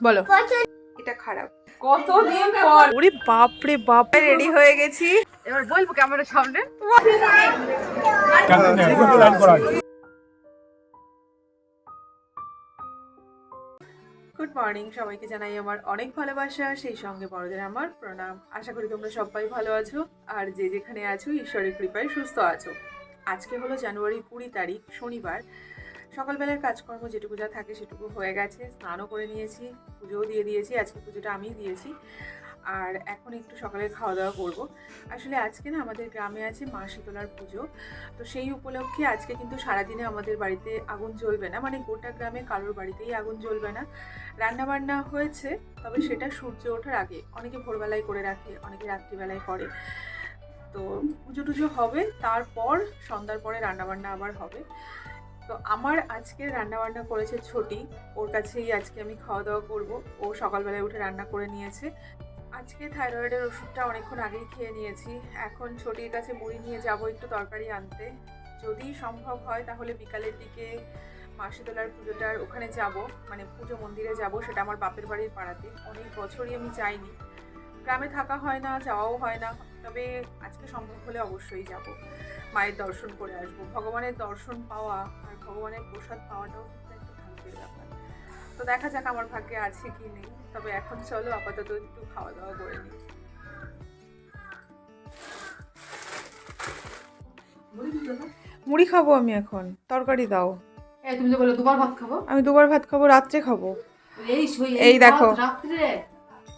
বলো। এটা খারাপ। কতদিন পর? ওরে বাপ। রে বাপ রেডি হয়ে গেছি। এবার বলব ক্যামেরার সামনে। গুড মর্নিং সবাইকে জানাই আমার অনেক ভালোবাসা সেই সঙ্গে বড়দের আমার প্রণাম। আশা করি তোমরা সবাই ভালো আছো আর যে যেখানে আছো ঈশ্বরের কৃপায় সুস্থ আছো। আজকে হলো জানুয়ারি কুড়ি তারিখ শনিবার। সকালবেলার কাজকর্ম যেটুকু যা থাকে সেটুকু হয়ে গেছে। স্নানও করে নিয়েছি, পুজোও দিয়ে দিয়েছি, আজকে পুজোটা আমিই দিয়েছি। আর এখন একটু সকালে খাওয়া দাওয়া করব। আসলে আজকে না আমাদের গ্রামে আছে মা শীতলার পুজো। তো সেই উপলক্ষে আজকে কিন্তু সারাদিনে আমাদের বাড়িতে আগুন জ্বলবে না। মানে গোটা গ্রামে কারোর বাড়িতেই আগুন জ্বলবে না। রান্নাবান্না হয়েছে, তবে সেটা সূর্য ওঠার আগে। অনেকে ভোরবেলায় করে রাখে, অনেকে রাত্রিবেলায় করে। তো পুজো টুজো হবে, তারপর সন্ধ্যার পরে রান্নাবান্না আবার হবে। তো আমার আজকে রান্নাবান্না করেছে ছোটি। ওর কাছেই আজকে আমি খাওয়া দাওয়া করব। ও সকালবেলায় উঠে রান্না করে নিয়েছে। আজকে থাইরয়েডের ওষুধটা অনেকক্ষণ আগেই খেয়ে নিয়েছি। এখন ছোটির কাছে মুড়ি নিয়ে যাব একটু তরকারি আনতে। যদি সম্ভব হয় তাহলে বিকালের দিকে মাসিতলার পুজোটার ওখানে যাব। মানে পুজো মন্দিরে যাব, সেটা আমার বাপের বাড়ির পাড়াতে। অনেক বছরই আমি যাইনি। গ্রামে থাকা হয় না, যাওয়াও হয় না। তবে আজকে সম্ভব হলে অবশ্যই যাব। মায়ের দর্শন করে আসব। ভগবানের দর্শন পাওয়া আর ভগবানের প্রসাদ পাওয়াটাও কিন্তু একটা ভাগ্যের ব্যাপার। তো দেখা যাক আমার ভাগ্যে আছে কি নেই। তবে এখন চলো আপাতত একটু খাওয়া দাওয়া করে নিই। মুড়ি খাব আমি এখন। তরকারি দাও। তুমি যে বলে দুবার ভাত খাব? আমি দুবার ভাত খাব রাত্রে খাব। এই এই দেখো।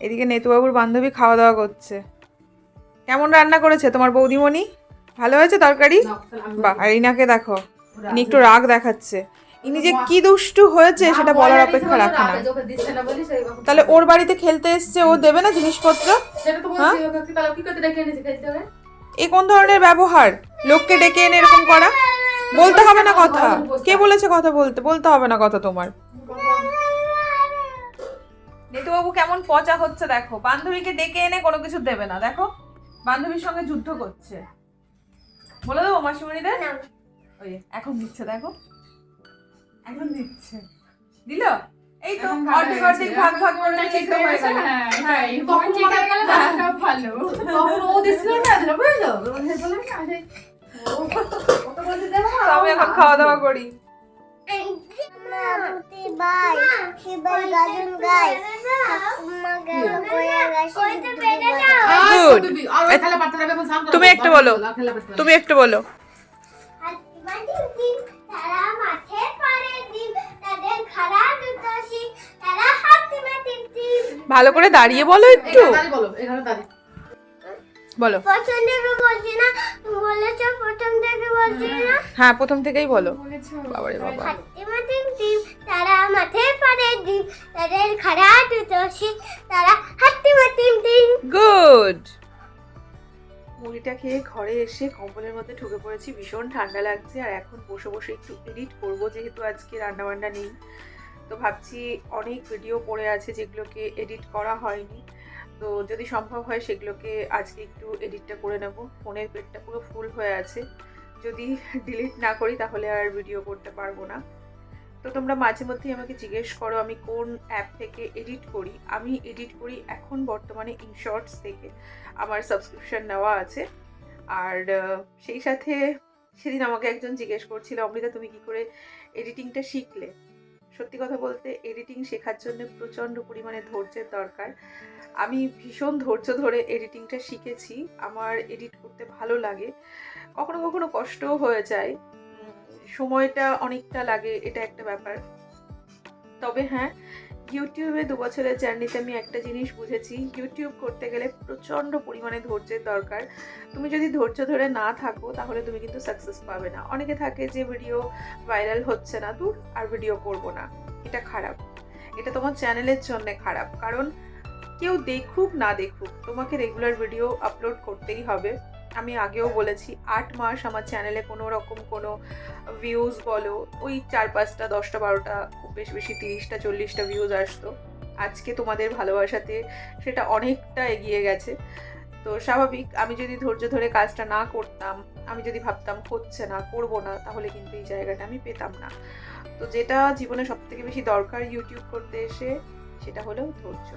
এদিকে নেতুবাবুর বান্ধবী খাওয়া দাওয়া করছে। কেমন রান্না করেছে তোমার বৌদিমণি? ভালো হয়েছে তরকারি? বাহ আর ইনাকে দেখো। ইনি একটু রাগ দেখাচ্ছে। ইনি যে কি দুষ্টু হয়েছে সেটা বলার অপেক্ষা রাখে না। তাহলে ওর বাড়িতে খেলতে এসছে ও দেবে না জিনিসপত্র? হ্যাঁ? এ কোন ধরনের ব্যবহার? লোককে ডেকে এনে এরকম করা? বলতে হবে না কথা। কে বলেছে কথা বলতে? বলতে হবে না কথা তোমার। নেতুবাবু কেমন পচা হচ্ছে দেখো। বান্ধবীকে ডেকে এনে কোনো কিছু দেবে না দেখো। বান্ধবীর সঙ্গে যুদ্ধ করছে। বলে দেবো মাসিমণিদের? ওই এখন দিচ্ছে দেখো। এখন দিচ্ছে। দিল? এই তো অর্ধেক অর্ধেক ভাগ ভাগ করে ঠিক ঠিক হয়ে হয়ে গেল। হ্যাঁ, তখন মনে হয় গেল ভালো। ও দিচ্ছিল না, দিল, বুঝলো? আমি এখন খাওয়া দাওয়া করি। বাই শিবাই গাজন গাই। ঠাকুমা গেল গাছে করব। তুমি একটা বলো। তুমি একটু বলো। তারা মাঠে পারে দিন তাদের খারাপ দুতোষী তারা হাতে ভালো করে দাঁড়িয়ে বলো একটু। দাঁড়িয়ে বলো, এখানে দাঁড়িয়ে। বলো। প্রথম থেকে বলছি না বলেছ প্রথম থেকে বলছি না। হ্যাঁ প্রথম থেকেই বলো। বাবারে বাবা। হাতে মাটি দিন তারা মাঠে পারে দিন তাদের খারাপ দুতোষী তারা হাতে মাটি দিন। গুড। মুড়িটা খেয়ে ঘরে এসে কম্বলের মধ্যে ঢুকে পড়েছি ভীষণ ঠান্ডা লাগছে আর এখন বসে বসে একটু এডিট করব যেহেতু আজকে রান্নাবান্না নেই। তো ভাবছি অনেক ভিডিও পড়ে আছে যেগুলোকে এডিট করা হয়নি। তো যদি সম্ভব হয় সেগুলোকে আজকে একটু এডিটটা করে নেব। ফোনের পেটটা পুরো ফুল হয়ে আছে। যদি ডিলিট না করি তাহলে আর ভিডিও করতে পারব না। তো তোমরা মাঝে মধ্যেই আমাকে জিজ্ঞেস করো, আমি কোন অ্যাপ থেকে এডিট করি? আমি এডিট করি এখন বর্তমানে ইনশর্টস থেকে। আমার সাবস্ক্রিপশন নেওয়া আছে। আর সেই সাথে সেদিন আমাকে একজন জিজ্ঞেস করছিল, অমৃতা তুমি কি করে এডিটিংটা শিখলে? সত্যি কথা বলতে এডিটিং শেখার জন্য প্রচণ্ড পরিমাণে ধৈর্যের দরকার। আমি ভীষণ ধৈর্য ধরে এডিটিংটা শিখেছি। আমার এডিট করতে ভালো লাগে। কখনো কখনো কষ্টও হয়ে যায়। সময়টা অনেকটা লাগে, এটা একটা ব্যাপার। তবে হ্যাঁ ইউটিউবে দু বছরের জার্নিতে আমি একটা জিনিস বুঝেছি, ইউটিউব করতে গেলে প্রচণ্ড পরিমাণে ধৈর্যের দরকার। তুমি যদি ধৈর্য ধরে না থাকো, তাহলে তুমি কিন্তু সাকসেস পাবে না। অনেকে থাকে যে ভিডিও ভাইরাল হচ্ছে না, দূর আর ভিডিও করব না। এটা খারাপ। এটা তোমার চ্যানেলের জন্য খারাপ। কারণ কেউ দেখুক, না দেখুক, তোমাকে রেগুলার ভিডিও আপলোড করতেই হবে। আমি আগেও বলেছি, আট মাস আমার চ্যানেলে কোনো রকম কোনো ভিউজ বলো, ওই চার পাঁচটা, দশটা, বারোটা বেশি বেশি তিরিশটা, চল্লিশটা ভিউজ আসতো। আজকে তোমাদের ভালোবাসাতে সেটা অনেকটা এগিয়ে গেছে। তো স্বাভাবিক, আমি যদি ধৈর্য ধরে কাজটা না করতাম, আমি যদি ভাবতাম হচ্ছে না, করব না, তাহলে কিন্তু এই জায়গাটা আমি পেতাম না। তো যেটা জীবনে সব থেকে বেশি দরকার ইউটিউব করতে এসে, সেটা হলো ধৈর্য।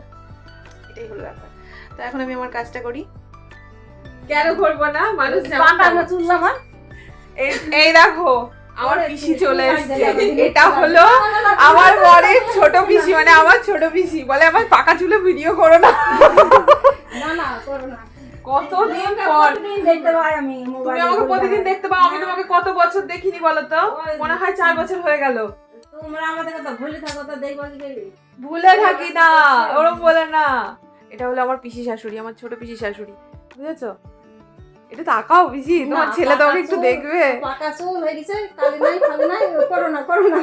এটাই হলো ব্যাপার। তো এখন আমি আমার কাজটা করি। কেন করব না? মানুষ যেমন তেমন। এই- এই দেখো আমার পিসি চলে এসছে। এটা হলো আমার বরের ছোট পিসি মানে আমার ছোট পিসি। বলে আমার পাকা চুলে ভিডিও করো না। কতদিন পর? তুমি আমাকে প্রতিদিন দেখতে পাও? আমি তোমাকে কত বছর দেখিনি বলো তো? মনে হয় চার বছর হয়ে গেল। তোমরা আমাদের কথা ভুলে থাকো তো দেখব কি ভুলে থাকি না ওরম বলে না। এটা হলো আমার পিসি শাশুড়ি আমার ছোট পিসি শাশুড়ি বুঝেছ? এটা তাকাও পিসি তোমার ছেলে তোমাকে একটু দেখবে। পাকা চুল হয়ে গেছে কালি নাই খালি নাই করো না করো না।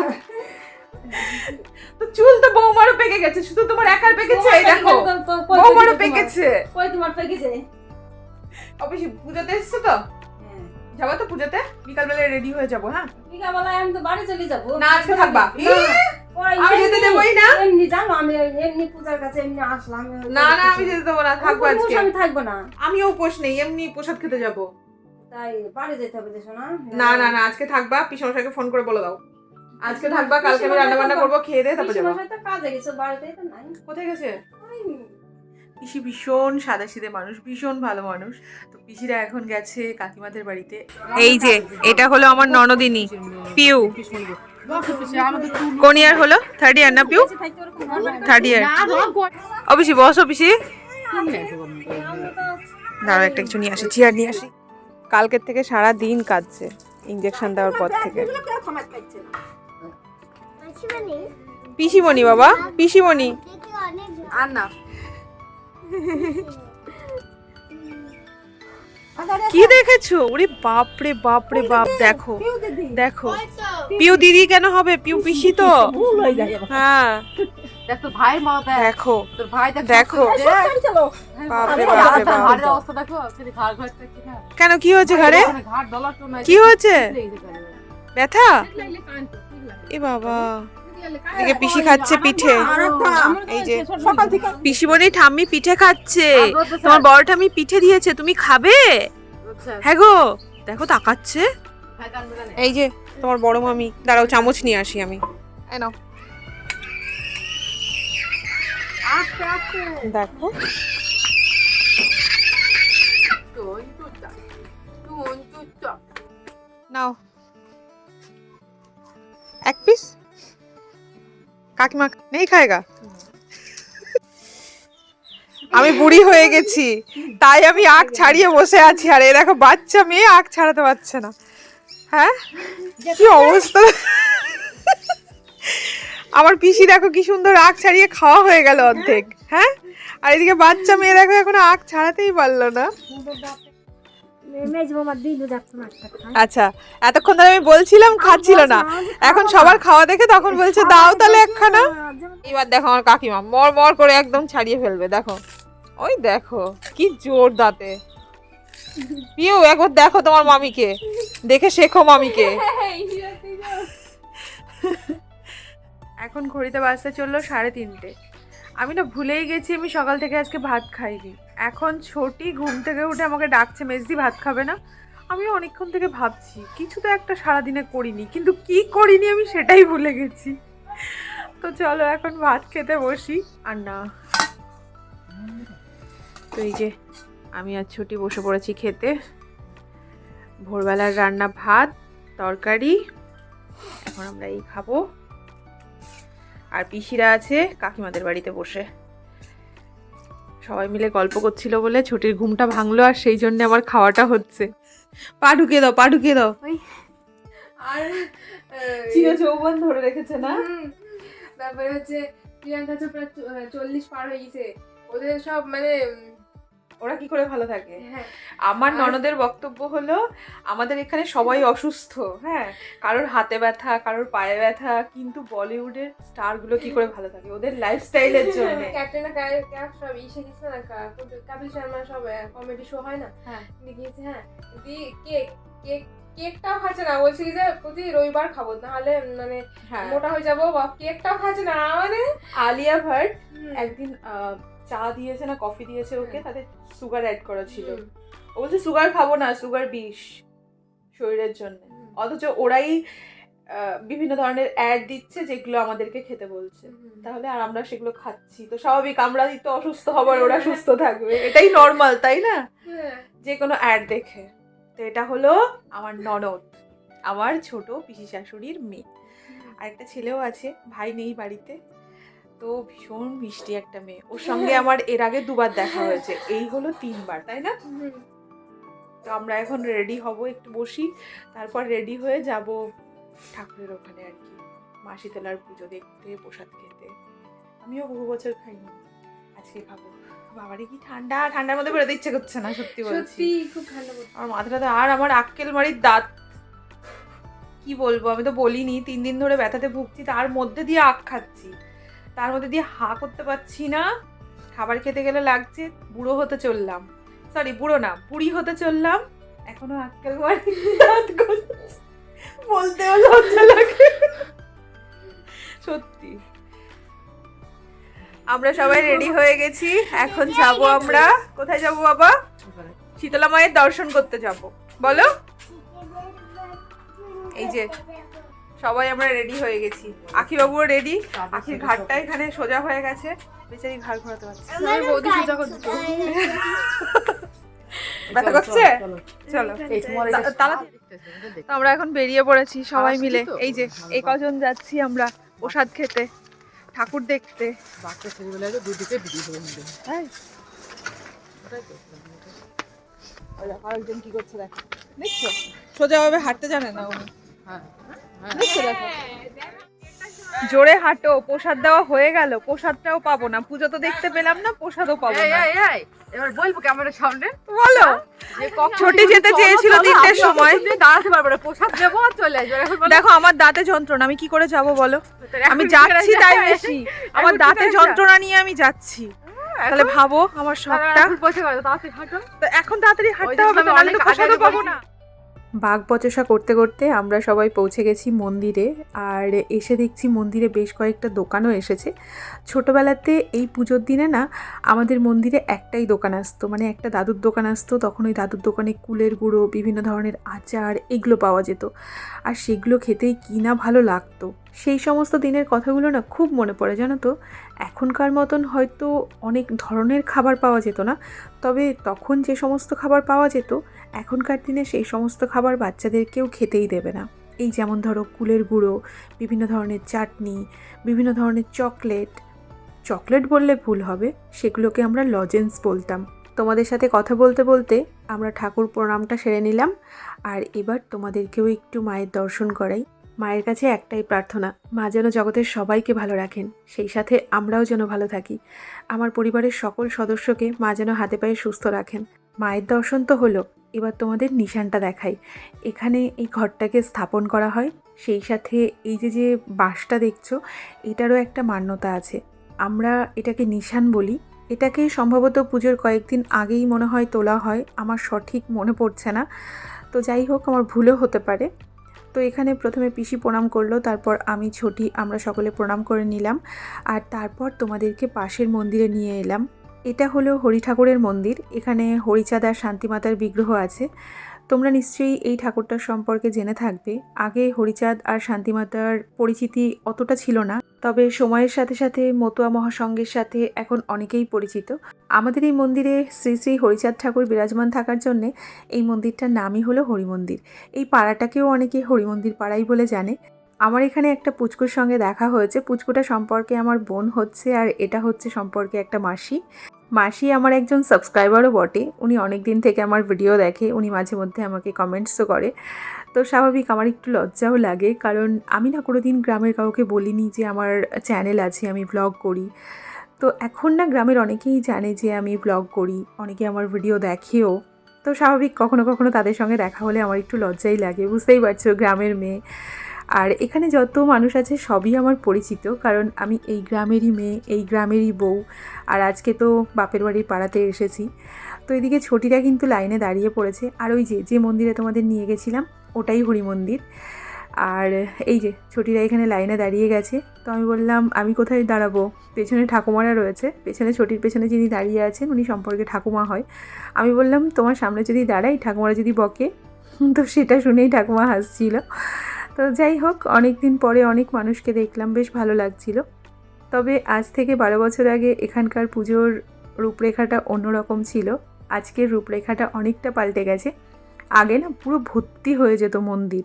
তো চুল তো বৌমারও পেকে গেছে শুধু তোমার একার পেকেছে এই দেখো। বৌমারও পেকেছে। কই তোমার পেকেছে। অবশ্যই পুজোতে এসছো তো? হ্যাঁ। যাব তো পুজোতে? বিকালবেলা রেডি হয়ে যাব হ্যাঁ? বিকালবেলায় আমি তো বাড়ি চলে যাব। না, আজকে থাকবা। না, ওই আমি যেতে এমনি- না। এমনি জানো আমি এমনি পূজার কাছে এমনি আসলাম। না না আমি যেতে দেবো না থাকব আজকে। আমি থাকব না। আমিও উপোস নেই এমনি প্রসাদ খেতে যাব। তাই বাড়ি যেতে হবে যে শোনা। না না না আজকে থাকবা পিসমশাইকে ফোন করে বলে দাও। আজকে থাকবা কালকে আমি রান্না বান্না করব খেয়ে দিয়ে তারপর যাব। কাজে গেছে বাড়িতেই তো নাই। কোথায় গেছে? পিসি ভীষণ সাদা সিদে মানুষ ভীষণ ভালো মানুষ। তো পিসিরা এখন গেছে কাকিমাদের বাড়িতে। এই যে এটা হলো আমার ননদিনী পিউ। কোন ইয়ার হলো? থার্ড ইয়ার না পিউ? থার্ড ইয়ার অবশ্যই বস অফিসি দাঁড়াও একটা কিছু নিয়ে আসি চেয়ার নিয়ে আসি। কালকের থেকে সারা দিন কাঁদছে ইঞ্জেকশন দেওয়ার পর থেকে। পিসিমণি বাবা পিসিমণি। আর না কি দেখেছ? ওরে বাপ রে বাপ রে বাপ দেখো দেখো। পিউ দিদি কেন হবে? পিউ পিসি তো। হ্যাঁ দেখ মা দেখো। না কেন কি হয়েছে ঘরে ওখানে ঘাড় ডলার তো নাই কি হয়েছে। ব্যথা? এ বাবা। এদিকে পিসি খাচ্ছে পিঠে। এই যে পিসিমণি ঠাম্মি পিঠে খাচ্ছে। তোমার বড় ঠাম্মি পিঠে দিয়েছে তুমি খাবে? হ্যাঁ গো দেখো তাকাচ্ছে। এই যে তোমার বড় মামি। দাঁড়াও চামচ নিয়ে আসি আমি। নাও। দেখো। নাও। এক পিস? কাকিমা নেই খায়গা? আমি বুড়ি হয়ে গেছি তাই আমি আখ ছাড়িয়ে বসে আছি। আর এই দেখো বাচ্চা মেয়ে আখ ছাড়াতে পারছে না। হ্যাঁ? কি অবস্থা? আমার পিসি দেখো কি সুন্দর আখ ছাড়িয়ে খাওয়া হয়ে গেল অর্ধেক। হ্যাঁ? আর এদিকে বাচ্চা মেয়ে দেখো এখন আখ ছাড়াতেই পারল না। আচ্ছা এতক্ষণ ধরে আমি বলছিলাম খাচ্ছিল না। এখন সবার খাওয়া দেখে তখন বলছে দাও তাহলে একখানা। এবার দেখো আমার কাকিমা মর মর করে একদম ছাড়িয়ে ফেলবে দেখো। ওই দেখো কি জোর দাঁতে। পিউ একবার দেখো তোমার মামিকে। দেখে শেখো মামিকে। এখন ঘড়িতে বাজতে চলল সাড়ে তিনটে। আমি না ভুলেই গেছি আমি সকাল থেকে আজকে ভাত খাইনি। এখন ছোটি ঘুম থেকে উঠে আমাকে ডাকছে, মেজদি ভাত খাবে না। আমি অনেকক্ষণ থেকে ভাবছি, কিছু তো একটা সারাদিনে করিনি, কিন্তু কি করিনি আমি সেটাই ভুলে গেছি। তো চলো এখন ভাত খেতে বসি। আর না, তো এই যে আমি আর ছুটি বসে পড়েছি খেতে। ভোরবেলার রান্না ভাত, তরকারি, এখন আমরা এই খাব। আর পিসিরা আছে কাকিমাদের বাড়িতে বসে। সবাই মিলে গল্প করছিল বলে ছুটির ঘুমটা ভাঙলো আর সেই জন্য আমার খাওয়াটা হচ্ছে। পা ঢুকিয়ে দাও পা ঢুকিয়ে দাও। আর চির চৌবন ধরে রেখেছে না? তারপরে হচ্ছে প্রিয়াঙ্কা চোপড়া চ- চল্লিশ পার হয়ে গেছে। ওদের সব মানে ওরা কি করে ভালো থাকে? হ্যাঁ। আমার ননদের বক্তব্য হলো আমাদের এখানে সবাই অসুস্থ হ্যাঁ? কারোর হাতে ব্যথা কারোর পায়ে ব্যথা কিন্তু বলিউডের স্টারগুলো কি করে ভালো থাকে? ওদের লাইফস্টাইলের জন্য। ক্যাটরিনা কাইফ সব ইসে গেছে না কা- শর্মা সব কমেডি শো হয় না? হ্যাঁ। গিয়েছে হ্যাঁ? দিয়ে কেক কেক কেকটাও খাচ্ছে না বলছে যে প্রতি রবিবার খাব নাহলে মানে হ্যাঁ। মোটা হয়ে যাব বা কেকটাও খাচ্ছে না মানে আলিয়া ভাট একদিন আহ, চা দিয়েছে না কফি দিয়েছে ওকে তাতে সুগার অ্যাড করা ছিল। ও বলছে সুগার খাব না সুগার বিষ শরীরের জন্য। অথচ ওরাই বিভিন্ন ধরনের অ্যাড দিচ্ছে যেগুলো আমাদেরকে খেতে বলছে। তাহলে আর আমরা সেগুলো খাচ্ছি তো স্বাভাবিক আমরা তো অসুস্থ হবার ওরা সুস্থ থাকবে। এটাই নর্মাল তাই না? হ্যাঁ। যে কোনো অ্যাড দেখে। তো এটা হলো আমার ননদ আমার ছোট পিসি শাশুড়ির মেয়ে। আর একটা ছেলেও আছে ভাই নেই বাড়িতে। তো ভীষণ মিষ্টি একটা মেয়ে। ওর সঙ্গে আমার এর আগে দুবার দেখা হয়েছে। এই হলো তিনবার তাই না? তো আমরা এখন রেডি হব একটু বসি। তারপর রেডি হয়ে যাব ঠাকুরের ওখানে আর কি। মাসিতলার পুজো দেখতে প্রসাদ খেতে। আমিও বহু বছর খাইনি। আজকে খাব বাবারে কি ঠান্ডা? ঠান্ডার মধ্যে বেরোতে ইচ্ছে করছে না সত্যি বলছি। খুব ঠান্ডা পড়ছে আমার মাথাটা আর আমার আক্কেল মারির দাঁত। কি বলব আমি তো বলিনি তিন দিন ধরে ব্যথাতে ভুগছি তার মধ্যে দিয়ে আখ খাচ্ছি। তার মধ্যে দিয়ে হা করতে পারছি না। খাবার খেতে গেলে লাগছে বুড়ো হতে চললাম। সরি বুড়ো না বুড়ি হতে চললাম। এখনও আজকাল। বলতেও লজ্জা লাগে। সত্যি। আমরা সবাই রেডি হয়ে গেছি। এখন যাব আমরা। কোথায় যাব বাবা? শীতলা মায়ের দর্শন করতে যাব। বলো। এই যে সবাই আমরা রেডি হয়ে গেছি। আখি বাবুও রেডি আখির ঘাটটা এখানে সোজা হয়ে গেছে। বেচারি ঘাড় ঘোরাতে পারছে। আমার বৌদি সোজা করে ব্যথা করছে? চলো তালা তো আমরা এখন বেরিয়ে পড়েছি সবাই মিলে। এই যে এই কজন যাচ্ছি আমরা প্রসাদ খেতে ঠাকুর দেখতে। বাচ্চা ছেলেগুলো দুদিকে দিদি হয়ে আরেকজন কি করছে দেখো। দেখছ? সোজাভাবে হাঁটতে জানে না উনি। হ্যাঁ হ্যাঁ। জোরে হাঁটো প্রসাদ দেওয়া হয়ে গেল প্রসাদটাও পাবো না। পুজো তো দেখতে পেলাম না প্রসাদও পাবো না। এবার বলব ক্যামেরার সামনে। বলো। ছোটি যেতে চেয়েছিল তিনটের সময়। দাঁড়াতে পারব না প্রসাদ দেবো আর চলে আসব। দেখো আমার দাঁতে যন্ত্রণা আমি কি করে যাব বলো? আমি যাচ্ছি তাই বেশি। আমার দাঁতে যন্ত্রণা নিয়ে আমি যাচ্ছি। তাহলে ভাবো আমার শখটা। এখন তাড়াতাড়ি তো এখন তাড়াতাড়ি হাঁটতে হবে তো আমি নাহলে অনেক তো প্রসাদও পাবো না। বাঘ বচসা করতে করতে আমরা সবাই পৌঁছে গেছি মন্দিরে আর এসে দেখছি মন্দিরে বেশ কয়েকটা দোকানও এসেছে। ছোটোবেলাতে এই পুজোর দিনে না আমাদের মন্দিরে একটাই দোকান আসতো মানে একটা দাদুর দোকান আসতো, তখন ওই দাদুর দোকানে কুলের গুঁড়ো, বিভিন্ন ধরনের আচার এগুলো পাওয়া যেত। আর সেগুলো খেতেই কিনা ভালো লাগতো। সেই সমস্ত দিনের কথাগুলো না খুব মনে পড়ে, জানো তো? এখনকার মতন হয়তো অনেক ধরনের খাবার পাওয়া যেত না, তবে তখন যে সমস্ত খাবার পাওয়া যেত, এখনকার দিনে সেই সমস্ত খাবার বাচ্চাদেরকেও খেতেই দেবে না। এই যেমন ধরো কুলের গুঁড়ো, বিভিন্ন ধরনের চাটনি, বিভিন্ন ধরনের চকলেট। চকলেট বললে ভুল হবে, সেগুলোকে আমরা লজেন্স বলতাম। তোমাদের সাথে কথা বলতে বলতে আমরা ঠাকুর প্রণামটা সেরে নিলাম, আর এবার তোমাদেরকেও একটু মায়ের দর্শন করাই। মায়ের কাছে একটাই প্রার্থনা, মা যেন জগতের সবাইকে ভালো রাখেন, সেই সাথে আমরাও যেন ভালো থাকি। আমার পরিবারের সকল সদস্যকে মা যেন হাতে পায়ে সুস্থ রাখেন। মায়ের দর্শন তো হলো, এবার তোমাদের নিশানটা দেখাই। এখানে এই ঘরটাকে স্থাপন করা হয়, সেই সাথে এই যে যে বাঁশটা দেখছ, এটারও একটা মান্যতা আছে। আমরা এটাকে নিশান বলি। এটাকে সম্ভবত পুজোর কয়েকদিন আগেই মনে হয় তোলা হয়, আমার সঠিক মনে পড়ছে না। তো যাই হোক, আমার ভুলও হতে পারে। তো এখানে প্রথমে পিসি প্রণাম করল, তারপর আমি ছোটি, আমরা সকলে প্রণাম করে নিলাম। আর তারপর তোমাদেরকে পাশের মন্দিরে নিয়ে এলাম। এটা হলো হরি ঠাকুরের মন্দির, এখানে হরিচাঁদ আর শান্তিমাতার বিগ্রহ আছে। তোমরা নিশ্চয়ই এই ঠাকুরটার সম্পর্কে জেনে থাকবে। আগে হরিচাঁদ আর শান্তিমাতার পরিচিতি অতটা ছিল না, তবে সময়ের সাথে সাথে মতুয়া মহাসংঘের সাথে এখন অনেকেই পরিচিত। আমাদের এই মন্দিরে শ্রী শ্রী হরিচাঁদ ঠাকুর বিরাজমান থাকার জন্যে এই মন্দিরটার নামই হলো হরিমন্দির। এই পাড়াটাকেও অনেকে হরিমন্দির পাড়াই বলে জানে। আমার এখানে একটা পুচকুর সঙ্গে দেখা হয়েছে। পুচকুটা সম্পর্কে আমার বোন হচ্ছে আর এটা হচ্ছে সম্পর্কে একটা মাসি। মাসি আমার একজন সাবস্ক্রাইবারও বটে। উনি অনেক দিন থেকে আমার ভিডিও দেখে, উনি মাঝে মধ্যে আমাকে কমেন্টসও করে। তো স্বাভাবিক আমার একটু লজ্জাও লাগে, কারণ আমি না কোনো দিন গ্রামের কাউকে বলিনি যে আমার চ্যানেল আছে, আমি ব্লগ করি। তো এখন না গ্রামের অনেকেই জানে যে আমি ব্লগ করি, অনেকে আমার ভিডিও দেখেও। তো স্বাভাবিক কখনো কখনো তাদের সঙ্গে দেখা হলে আমার একটু লজ্জাই লাগে, বুঝতেই পারছ গ্রামের মেয়ে। আর এখানে যত মানুষ আছে সবই আমার পরিচিত, কারণ আমি এই গ্রামেরই মেয়ে, এই গ্রামেরই বউ, আর আজকে তো বাপের বাড়ির পাড়াতে এসেছি। তো এদিকে ছোটিরা কিন্তু লাইনে দাঁড়িয়ে পড়েছে, আর ওই যে যে মন্দিরে তোমাদের নিয়ে গেছিলাম, ওটাই হরি মন্দির। আর এই যে, ছোটিরা এখানে লাইনে দাঁড়িয়ে গেছে, তো আমি বললাম, আমি কোথায় দাঁড়াবো? পেছনে ঠাকুমারা রয়েছে, পেছনে ছোটির পেছনে যিনি দাঁড়িয়ে আছেন, উনি সম্পর্কে ঠাকুমা হয়। আমি বললাম, তোমার সামনে যদি দাঁড়াই, ঠাকুমারা যদি বকে? তো সেটা শুনেই ঠাকুমা হাসছিল। তো যাই হোক অনেক দিন পরে অনেক মানুষকে দেখলাম, বেশ ভালো লাগছিল। তবে আজ থেকে বারো বছর আগে এখানকার পুজোর রূপরেখাটা অন্যরকম ছিল। আজকের রূপরেখাটা অনেকটা পাল্টে গেছে। আগে না পুরো ভর্তি হয়ে যেত মন্দির,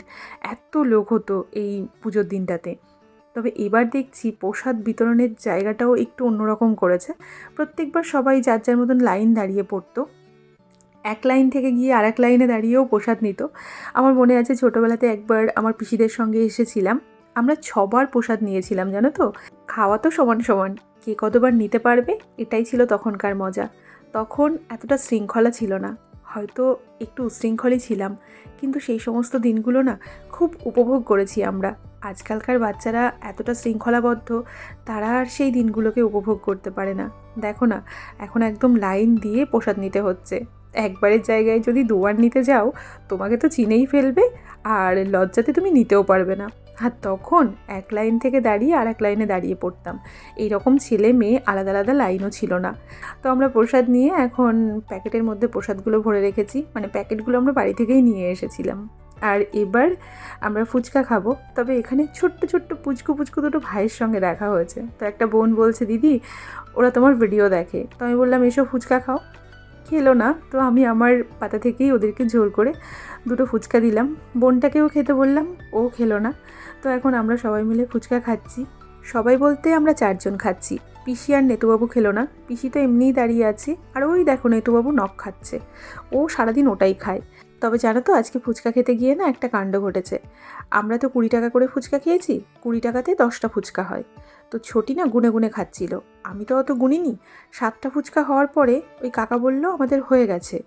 এত লোক হতো এই পুজোর দিনটাতে। তবে এবার দেখছি প্রসাদ বিতরণের জায়গাটাও একটু অন্যরকম করেছে। প্রত্যেকবার সবাই যার যার মতন লাইন দাঁড়িয়ে পড়তো। এক লাইন থেকে গিয়ে আর এক লাইনে দাঁড়িয়েও প্রসাদ নিত। আমার মনে আছে ছোটোবেলাতে একবার আমার পিসিদের সঙ্গে এসেছিলাম। আমরা ছবার প্রসাদ নিয়েছিলাম, জানো তো? খাওয়া তো সমান সমান। কে কতবার নিতে পারবে? এটাই ছিল তখনকার মজা। তখন এতটা শৃঙ্খলা ছিল না। হয়তো একটু উশৃঙ্খলই ছিলাম। কিন্তু সেই সমস্ত দিনগুলো না খুব উপভোগ করেছি আমরা। আজকালকার বাচ্চারা এতটা শৃঙ্খলাবদ্ধ, তারা আর সেই দিনগুলোকে উপভোগ করতে পারে না। দেখো না, এখন একদম লাইন দিয়ে প্রসাদ নিতে হচ্ছে। একবারের জায়গায় যদি দুবার নিতে যাও, তোমাকে তো চিনেই ফেলবে আর লজ্জাতে তুমি নিতেও পারবে না। আর তখন এক লাইন থেকে দাঁড়িয়ে আর এক লাইনে দাঁড়িয়ে পড়তাম। এই রকম ছেলে মেয়ে আলাদা আলাদা লাইনও ছিল না। তো আমরা প্রসাদ নিয়ে এখন প্যাকেটের মধ্যে প্রসাদগুলো ভরে রেখেছি। মানে প্যাকেটগুলো আমরা বাড়ি থেকেই নিয়ে এসেছিলাম। আর এবার আমরা ফুচকা খাব। তবে এখানে ছোট্ট ছোট্ট পুচকু পুচকু দুটো ভাইয়ের সঙ্গে দেখা হয়েছে। তো একটা বোন বলছে, দিদি, ওরা তোমার ভিডিও দেখে। তো আমি বললাম, এসো ফুচকা খাও। খেলো না, তো আমি আমার পাতা থেকেই ওদেরকে জোর করে দুটো ফুচকা দিলাম। বোনটাকেও খেতে বললাম, ও খেলো না। তো এখন আমরা সবাই মিলে ফুচকা খাচ্ছি। সবাই বলতে আমরা চারজন খাচ্ছি। পিসি আর নেতুবাবু খেলো না। পিসি তো এমনিই দাঁড়িয়ে আছে। আর ওই দেখো, নেতুবাবু নখ খাচ্ছে। ও সারাদিন ওটাই খায়। তবে জানো তো, আজকে ফুচকা খেতে গিয়ে না একটা কাণ্ড ঘটেছে। আমরা তো কুড়ি টাকা করে ফুচকা খেয়েছি, কুড়ি টাকাতে দশটা ফুচকা হয়। তো ছোটি না গুনে গুনে খাচ্ছিল। আমি তো অত গুনিনি। সাতটা ফুচকা হওয়ার পরে ওই কাকা বলল, আমাদের হয়ে গেছে।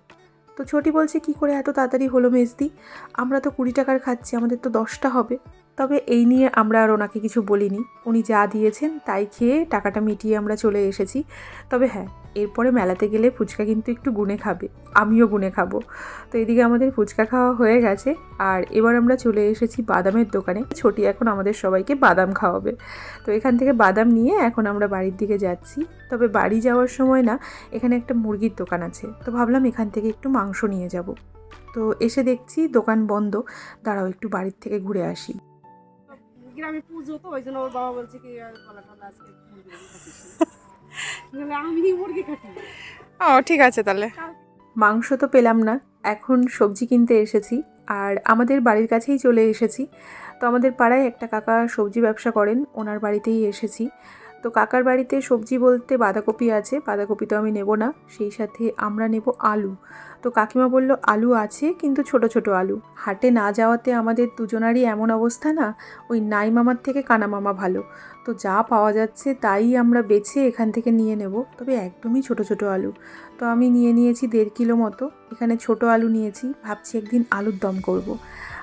তো ছোটি বলছে, কি করে এত তাড়াতাড়ি হলো মেজদি? আমরা তো কুড়ি টাকার খাচ্ছি, আমাদের তো দশটা হবে। তবে এই নিয়ে আমরা আর ওনাকে কিছু বলিনি। উনি যা দিয়েছেন তাই খেয়ে টাকাটা মিটিয়ে আমরা চলে এসেছি। তবে হ্যাঁ এরপরে মেলাতে গেলে ফুচকা কিন্তু একটু গুনে খাবে। আমিও গুনে খাব। তো এদিকে আমাদের ফুচকা খাওয়া হয়ে গেছে আর এবার আমরা চলে এসেছি বাদামের দোকানে। ছোটি এখন আমাদের সবাইকে বাদাম খাওয়াবে। তো এখান থেকে বাদাম নিয়ে এখন আমরা বাড়ির দিকে যাচ্ছি। তবে বাড়ি যাওয়ার সময় না, এখানে একটা মুরগির দোকান আছে। তো ভাবলাম এখান থেকে একটু মাংস নিয়ে যাব। তো এসে দেখছি দোকান বন্ধ। দাঁড়াও, একটু বাড়ির থেকে ঘুরে আসি। গ্রামে পুজো তো ওই জন্য ওর বাবা বলছে কি আর টলা আজকে মুরগি কাটিস না। আমি মুরগি কাটি ও ঠিক আছে তাহলে। মাংস তো পেলাম না এখন সবজি কিনতে এসেছি আর আমাদের বাড়ির কাছেই চলে এসেছি। তো আমাদের পাড়ায় একটা কাকা সবজি ব্যবসা করেন ওনার বাড়িতেই এসেছি। তো কাকার বাড়িতে সবজি বলতে বাঁধাকপি আছে, বাঁধাকপি তো আমি নেব না, সেই সাথে আমরা নেব আলু। তো কাকিমা বলল, আলু আছে, কিন্তু ছোট ছোট আলু। হাটে না যাওয়াতে আমাদের দুজনারই এমন অবস্থা না? ওই নাই মামার থেকে কানা মামা ভালো। তো যা পাওয়া যাচ্ছে তাই আমরা বেছে এখান থেকে নিয়ে নেব। তবে একদমই ছোট ছোট আলু। তো আমি নিয়ে নিয়েছি দেড় কিলো মতো। এখানে ছোট আলু নিয়েছি। ভাবছি একদিন আলুর দম করব।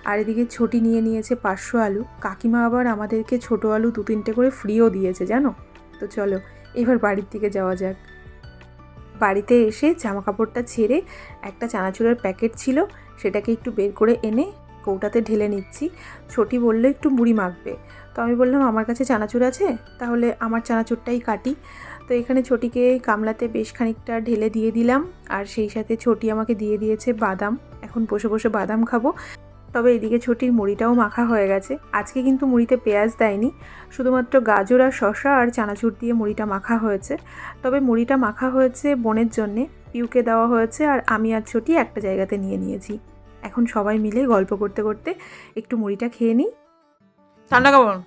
আর এদিকে ছোটি নিয়ে নিয়েছে পাঁচশো আলু। কাকিমা আবার আমাদেরকে ছোট আলু দু তিনটে করে ফ্রিও দিয়েছে, জানো? তো চলো, এবার বাড়ির দিকে যাওয়া যাক। বাড়িতে এসে জামা কাপড়টা ছেড়ে একটা চানাচুরের প্যাকেট ছিল, সেটাকে একটু বের করে এনে কৌটাতে ঢেলে নিচ্ছি। ছোটি বলল, একটু মুড়ি মাখবে। তো আমি বললাম, আমার কাছে চানাচুর আছে, তাহলে আমার চানাচুরটাই কাটি। তো এখানে ছোটিকে কামলাতে বেশ খানিকটা ঢেলে দিয়ে দিলাম, আর সেই সাথে ছোটি আমাকে দিয়ে দিয়েছে বাদাম। এখন বসে বসে বাদাম খাব। তবে এদিকে ছোটির মুড়িটাও মাখা হয়ে গেছে। আজকে কিন্তু মুড়িতে পেঁয়াজ দেয়নি শুধুমাত্র গাজর আর শশা আর চানাচুর দিয়ে মুড়িটা মাখা হয়েছে। তবে মুড়িটা মাখা হয়েছে বোনের জন্যে পিউকে দেওয়া হয়েছে আর আমি আর ছোটি একটা জায়গাতে নিয়ে নিয়েছি। এখন সবাই মিলে গল্প করতে করতে একটু মুড়িটা খেয়ে নিই। ঠান্ডা কেমন?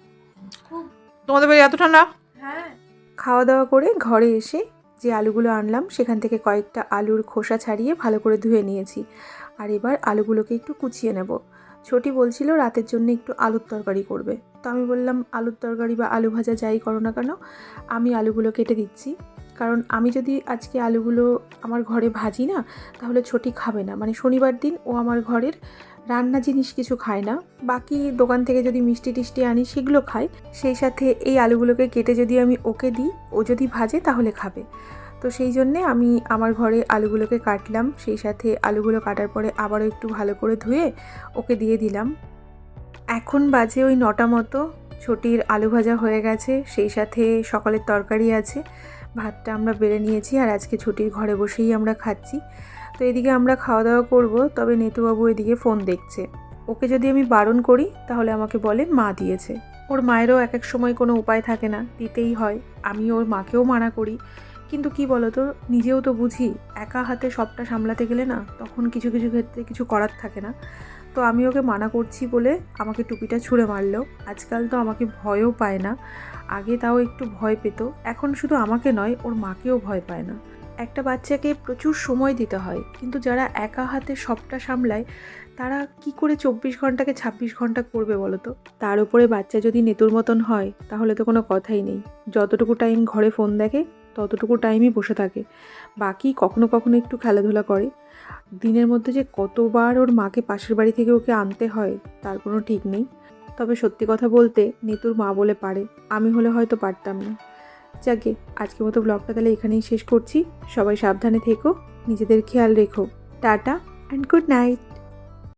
তোমাদের বাড়ি এত ঠান্ডা? হ্যাঁ। খাওয়া দাওয়া করে ঘরে এসে যে আলুগুলো আনলাম সেখান থেকে কয়েকটা আলুর খোসা ছাড়িয়ে ভালো করে ধুয়ে নিয়েছি। আর এবার আলুগুলোকে একটু কুচিয়ে নেব। ছোটি বলছিল, রাতের জন্য একটু আলুর তরকারি করবে। তো আমি বললাম, আলুর তরকারি বা আলু ভাজা যাই করো না কেন, আমি আলুগুলো কেটে দিচ্ছি। কারণ আমি যদি আজকে আলুগুলো আমার ঘরে ভাজি না, তাহলে ছোটি খাবে না। মানে শনিবার দিন ও আমার ঘরের রান্না জিনিস কিছু খায় না। বাকি দোকান থেকে যদি মিষ্টি টিষ্টি আনি, সেগুলো খায়। সেই সাথে এই আলুগুলোকে কেটে যদি আমি ওকে দিই, ও যদি ভাজে, তাহলে খাবে। তো সেই জন্যে আমি আমার ঘরে আলুগুলোকে কাটলাম। সেই সাথে আলুগুলো কাটার পরে আবারও একটু ভালো করে ধুয়ে ওকে দিয়ে দিলাম। এখন বাজে ওই নটা মতো। ছোটির আলু ভাজা হয়ে গেছে। সেই সাথে সকালের তরকারি আছে। ভাতটা আমরা বেড়ে নিয়েছি আর আজকে ছুটির ঘরে বসেই আমরা খাচ্ছি। তো এদিকে আমরা খাওয়া দাওয়া করব, তবে নেতুবাবু এদিকে ফোন দেখছে। ওকে যদি আমি বারণ করি, তাহলে আমাকে বলে মা দিয়েছে। ওর মায়েরও এক এক সময় কোনো উপায় থাকে না, দিতেই হয়। আমি ওর মাকেও মানা করি। কিন্তু কি বলো তো নিজেও তো বুঝি একা হাতে সবটা সামলাতে গেলে না তখন কিছু কিছু ক্ষেত্রে কিছু করার থাকে না। তো আমি ওকে মানা করছি বলে আমাকে টুপিটা ছুঁড়ে মারলো। আজকাল তো আমাকে ভয়ও পায় না। আগে তাও একটু ভয় পেত। এখন শুধু আমাকে নয়, ওর মাকেও ভয় পায় না। একটা বাচ্চাকে প্রচুর সময় দিতে হয়। কিন্তু যারা একা হাতে সবটা সামলায়, তারা কি করে চব্বিশ ঘন্টাকে ছাব্বিশ ঘণ্টা করবে বলো তো তার উপরে বাচ্চা যদি নেতুর মতন হয়, তাহলে তো কোনো কথাই নেই। যতটুকু টাইম ঘরে ফোন দেখে ততটুকু টাইমই বসে থাকে। বাকি কখনো কখনো একটু খেলাধুলা করে। দিনের মধ্যে যে কতবার ওর মাকে পাশের বাড়ি থেকে ওকে আনতে হয়, তার কোনো ঠিক নেই। তবে সত্যি কথা বলতে, নেতুর মা বলে পারে, আমি হলে হয়তো পারতাম না। যাকে আজকের মতো ব্লগটা তাহলে এখানেই শেষ করছি। সবাই সাবধানে থেকো, নিজেদের খেয়াল রেখো। Tata and good night